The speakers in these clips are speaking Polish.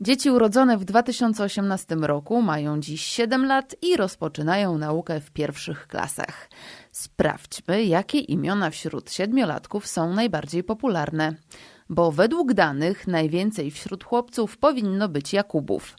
Dzieci urodzone w 2018 roku mają dziś 7 lat i rozpoczynają naukę w pierwszych klasach. Sprawdźmy, jakie imiona wśród siedmiolatków są najbardziej popularne. Bo według danych najwięcej wśród chłopców powinno być Jakubów.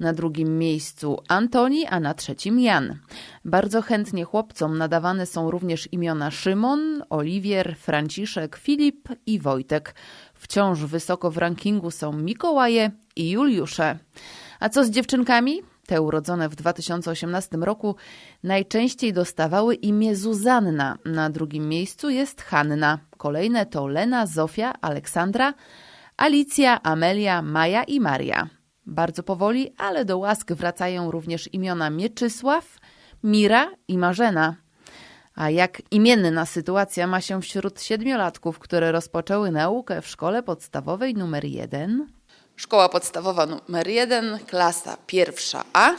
Na drugim miejscu Antoni, a na trzecim Jan. Bardzo chętnie chłopcom nadawane są również imiona Szymon, Oliwier, Franciszek, Filip i Wojtek. Wciąż wysoko w rankingu są Mikołaje i Juliusze. A co z dziewczynkami? Te urodzone w 2018 roku najczęściej dostawały imię Zuzanna. Na drugim miejscu jest Hanna. Kolejne to Lena, Zofia, Aleksandra, Alicja, Amelia, Maja i Maria. Bardzo powoli, ale do łask wracają również imiona Mieczysław, Mira i Marzena. A jak imienna sytuacja ma się wśród siedmiolatków, które rozpoczęły naukę w szkole podstawowej numer 1? Szkoła podstawowa numer 1, klasa pierwsza A.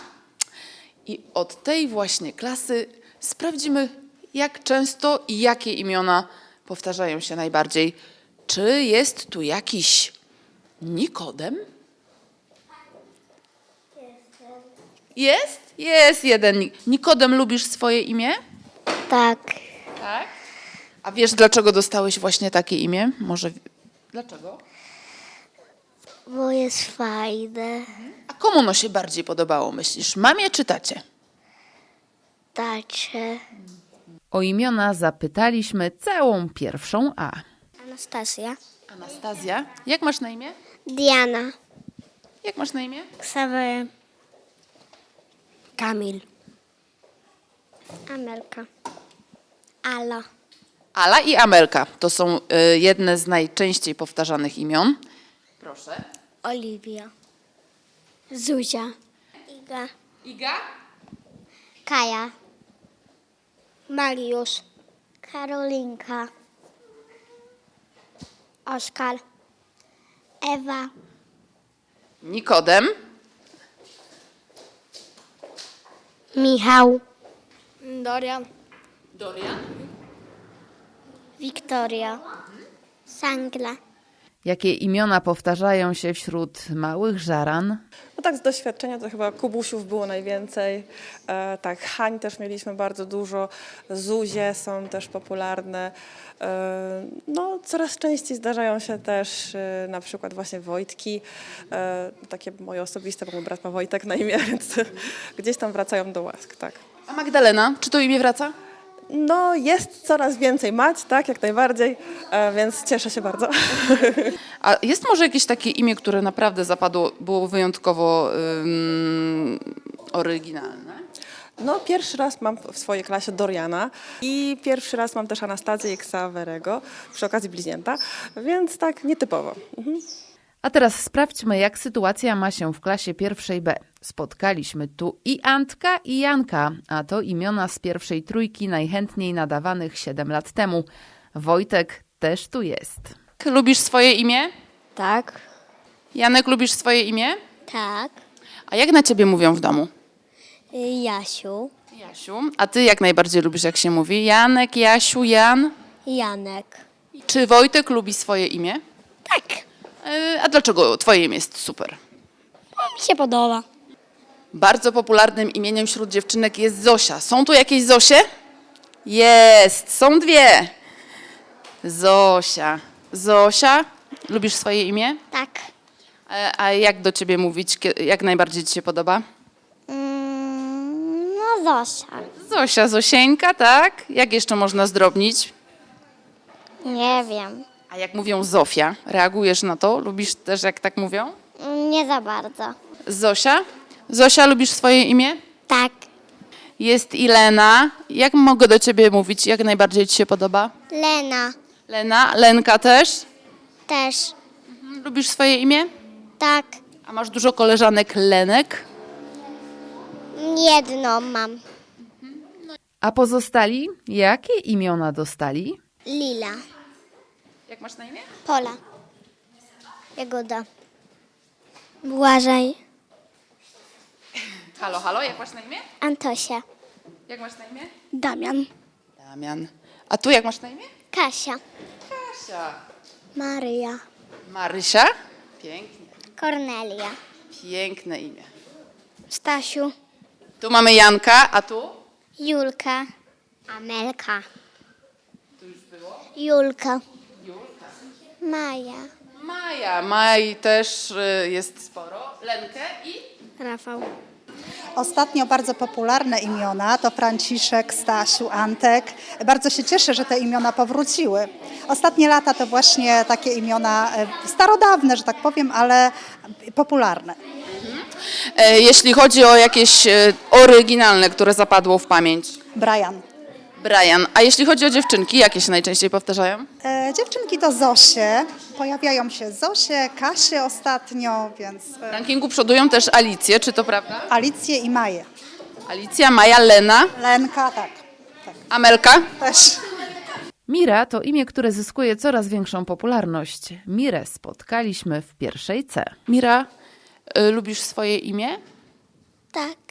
I od tej właśnie klasy sprawdzimy, jak często i jakie imiona powtarzają się najbardziej. Czy jest tu jakiś Nikodem? Jest? Jest jeden. Ni- Nikodem, lubisz swoje imię? Tak, Tak. A wiesz, dlaczego dostałeś właśnie takie imię? Może. Dlaczego? bo jest fajne. A komu ono się bardziej podobało, myślisz? Mamie czy tacie? Tacie. O imiona zapytaliśmy całą pierwszą A. Anastasia. Anastazja, jak masz na imię? Diana. Jak masz na imię? Ksawery. Kamil. Amelka. Ala. Ala i Amelka to są y, jedne z najczęściej powtarzanych imion. Proszę. Oliwia. Zuzia. Iga. Iga? Kaja. Mariusz. Karolinka. Oskar. Ewa. Nikodem. Michał. Dorian. Dorian. Wiktoria. Sangla. Jakie imiona powtarzają się wśród małych żaran? No tak, z doświadczenia to chyba Kubusiów było najwięcej. E, tak, Hań też mieliśmy bardzo dużo. Zuzie są też popularne. E, no, coraz częściej zdarzają się też e, na przykład właśnie Wojtki. E, takie moje osobiste, bo mój brat ma Wojtek na imię, więc gdzieś tam wracają do łask, tak. A Magdalena, czy to imię wraca? No, jest coraz więcej mać, tak, jak najbardziej, e, więc cieszę się bardzo. A jest może jakieś takie imię, które naprawdę zapadło, było wyjątkowo ym, oryginalne? No, pierwszy raz mam w swojej klasie Doriana i pierwszy raz mam też Anastazję i Ksawerego, przy okazji bliźnięta, więc tak nietypowo. Mhm. A teraz sprawdźmy, jak sytuacja ma się w klasie pierwszej B. Spotkaliśmy tu i Antka, i Janka, a to imiona z pierwszej trójki najchętniej nadawanych 7 lat temu. Wojtek też tu jest. Lubisz swoje imię? Tak. Janek, lubisz swoje imię? Tak. A jak na ciebie mówią w domu? Jasiu. Jasiu. A ty jak najbardziej lubisz, jak się mówi? Janek, Jasiu, Jan? Janek. Czy Wojtek lubi swoje imię? Tak. A dlaczego twoje imię jest super? Mi się podoba. Bardzo popularnym imieniem wśród dziewczynek jest Zosia. Są tu jakieś Zosie? Jest, są dwie. Zosia. Zosia, lubisz swoje imię? Tak. E, A jak do ciebie mówić? Kie- Jak najbardziej ci się podoba? Mm, no Zosia. Zosia, Zosieńka, tak? Jak jeszcze można zdrobnić? Nie wiem. A jak mówią Zofia, reagujesz na to? Lubisz też, jak tak mówią? Nie za bardzo. Zosia? Zosia, lubisz swoje imię? Tak. Jest i Lena. Jak mogę do ciebie mówić? Jak najbardziej ci się podoba? Lena. Lena, Lenka też. Też. Lubisz swoje imię? Tak. A masz dużo koleżanek Lenek? Jedną mam. A pozostali? Jakie imiona dostali? Lila. Jak masz na imię? Pola. Jagoda. Błażej. Halo, halo, jak masz na imię? Antosia. Jak masz na imię? Damian. Damian. A tu jak masz na imię? Kasia. Kasia. Maryja. Marysia? Pięknie. Kornelia. Piękne imię. Stasiu. Tu mamy Janka, a tu? Julka. Amelka. Julka. Maja. Maja. Maj też y, jest sporo. Lenkę i? Rafał. Ostatnio bardzo popularne imiona to Franciszek, Stasiu, Antek. Bardzo się cieszę, że te imiona powróciły. Ostatnie lata to właśnie takie imiona e, starodawne, że tak powiem, ale popularne. E, jeśli chodzi o jakieś e, oryginalne, które zapadło w pamięć. Brian. Brian. A jeśli chodzi o dziewczynki, jakie się najczęściej powtarzają? E, dziewczynki to Zosie. Pojawiają się Zosie, Kasie ostatnio, więc W e, rankingu przodują też Alicje, czy to prawda? Alicję i Maję. Alicja, Maja, Lena, Lenka, tak. tak. Amelka. Też. Mira to imię, które zyskuje coraz większą popularność. Mirę spotkaliśmy w pierwszej C. Mira, y, lubisz swoje imię? Tak.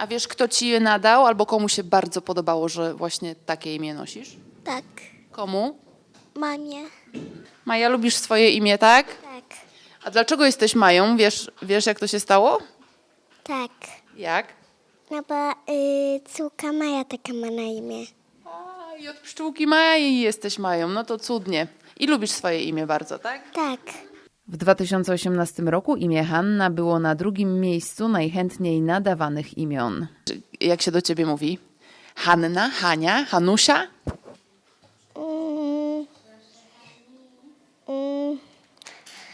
A wiesz, kto ci je nadał, albo komu się bardzo podobało, że właśnie takie imię nosisz? Tak. Komu? Mamie. Maja, lubisz swoje imię, tak? Tak. A dlaczego jesteś Mają? Wiesz, wiesz jak to się stało? Tak. Jak? No bo y, córka Maja taka ma na imię. A, I od pszczółki Maji jesteś Mają, no to cudnie. I lubisz swoje imię bardzo, tak? Tak. W 2018 roku imię Hanna było na drugim miejscu najchętniej nadawanych imion. Jak się do ciebie mówi? Hanna, Hania, Hanusia? Mm, mm,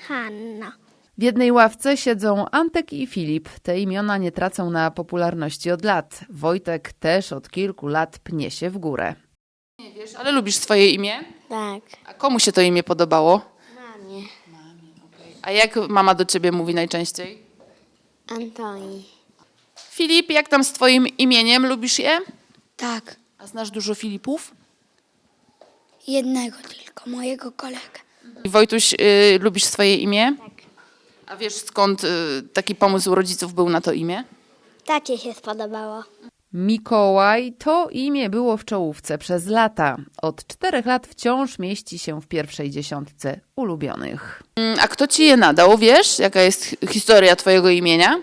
Hanna. W jednej ławce siedzą Antek i Filip. Te imiona nie tracą na popularności od lat. Wojtek też od kilku lat pnie się w górę. Nie wiesz, ale lubisz swoje imię? Tak. A komu się to imię podobało? A jak mama do ciebie mówi najczęściej? Antoni. Filip, jak tam z twoim imieniem? Lubisz je? Tak, A znasz dużo Filipów? jednego tylko, mojego kolegę. I Wojtuś, y, lubisz swoje imię? Tak. A wiesz skąd y, taki pomysł rodziców był na to imię? Tacie się spodobało. Mikołaj to imię było w czołówce przez lata. Od czterech lat wciąż mieści się w pierwszej dziesiątce ulubionych. Mm, A kto ci je nadał? Wiesz, jaka jest hi- historia twojego imienia?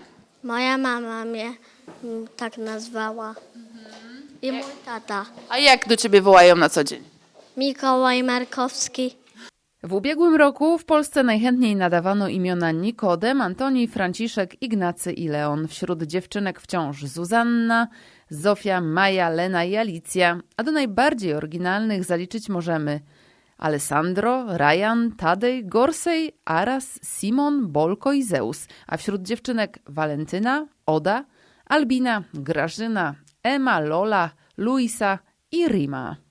Moja mama mnie mm, tak nazwała. I mój tata. A jak do ciebie wołają na co dzień? Mikołaj Markowski. W ubiegłym roku w Polsce najchętniej nadawano imiona Nikodem, Antoni, Franciszek, Ignacy i Leon. Wśród dziewczynek wciąż Zuzanna, Zofia, Maja, Lena i Alicja, a do najbardziej oryginalnych zaliczyć możemy Alessandro, Ryan, Tadej, Gorsej, Aras, Simon, Bolko i Zeus, a wśród dziewczynek Walentyna, Oda, Albina, Grażyna, Ema, Lola, Luisa i Rima.